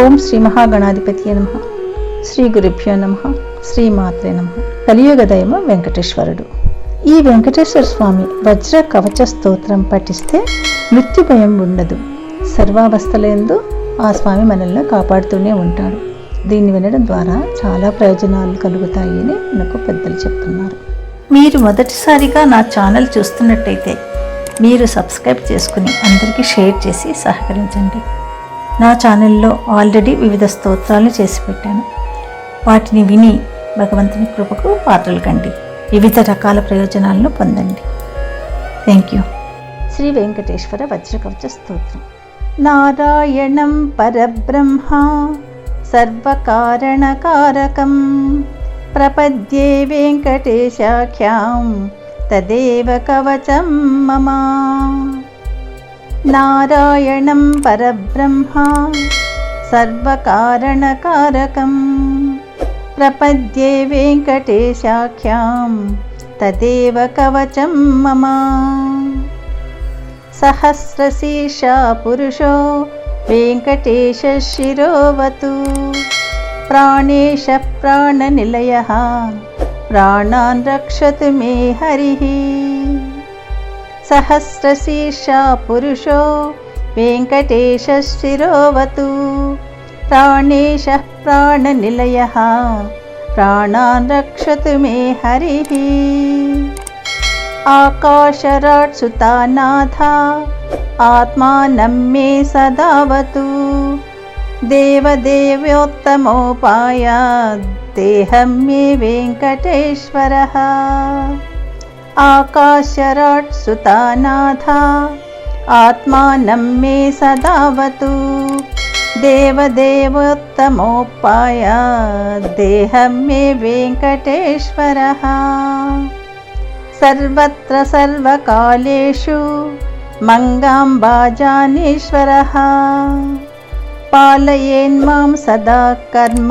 ఓం శ్రీ మహాగణాధిపతి నమ. శ్రీ గురుభ్యో నమ. శ్రీమాత్రే నమ. కలియుగ దైవ వెంకటేశ్వరుడు. ఈ వెంకటేశ్వర స్వామి వజ్ర కవచ స్తోత్రం పఠిస్తే మృత్యు భయం ఉండదు. సర్వావస్థలందు ఆ స్వామి మనల్ని కాపాడుతూనే ఉంటాడు. దీన్ని వినడం ద్వారా చాలా ప్రయోజనాలు కలుగుతాయి అని మనకు పెద్దలు చెప్తున్నారు. మీరు మొదటిసారిగా నా ఛానల్ చూస్తున్నట్టయితే మీరు సబ్స్క్రైబ్ చేసుకుని అందరికీ షేర్ చేసి సహకరించండి. నా ఛానల్లో ఆల్రెడీ వివిధ స్తోత్రాలు చేసి పెట్టాను. వాటిని విని భగవంతుని కృపకు పాత్రలు కండి. వివిధ రకాల ప్రయోజనాలను పొందండి. Thank you Shri Venkateswara Vajrakavacha Stotram. నారాయణం పరబ్రహ్మ సర్వకారణకారకం. ప్రపద్యే వెంకటేశాఖ్యాం తదేవ కవచం మమ. नारायणं परब्रह्मा सर्वकारणकारकं प्रपद्ये वेङ्कटेशाख्यां तदेव कवचं मम। सहस्रशीर्षा पुरुषो वेङ्कटेशशिरोवतु प्राणेशप्राणनिलयः प्राणान् रक्षतु मे हरिः। మే హరి సహస్రశీర్షా పురుషో వెంకటేశ శిరోవతు ప్రాణేశ ప్రాణనిలయ ప్రాణాన్ రక్షతు మే హరి. ఆకాశరాట్సుతానాథ ఆత్మానం మే సదావతు. దేవదేవ్యోత్తమోపాయ आकाशराट्सुतानाथा आत्मानं मे सदावतु। देवदेवोत्तमोपाय देहं मे वेङ्कटेश्वरः। सर्वत्र सर्वकालेषु मङ्गाम्बाजानीश्वरः। पालयेन्मां सदा कर्म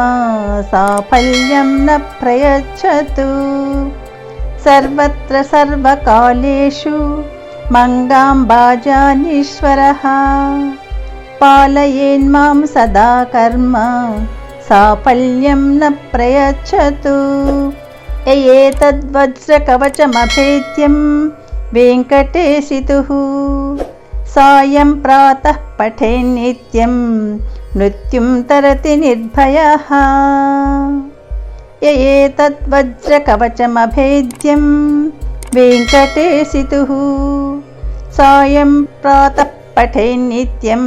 साफल्यं न प्रयच्छतु। సర్వత్ర సర్వకాలేషు మంగాంబాజానీశ్వరः పాలయేన్మాం సదా కర్మ సాఫల్యం న ప్రయచ్చతు ఏతద్వజ్రకవచమభేద్యం వెంకటేశితుः సాయం ప్రాతः పఠేన్నిత్యం మృత్యుం తరతి నిర్భయः ఏతద్వజ్రకవచమభేద్యం వెంకటేశితుः సాయం ప్రాతः పఠేన్నిత్యం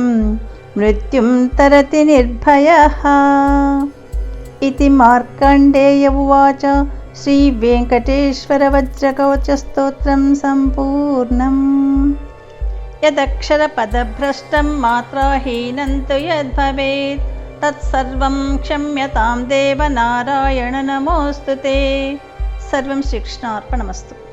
మృత్యుం తరతి నిర్భయः इति मार्कण्डेय उवाच श्रीवेङ्कटेश्वरवज्रकवचस्तोत्रं सम्पूर्णम् यदक्षरपदभ्रष्टं मात्राहीनं तु यद्भवेत् తత్సర్వం క్షమ్యతాం దేవ నారాయణ నమోస్తు సర్వం శ్రీకృష్ణార్పణమస్తు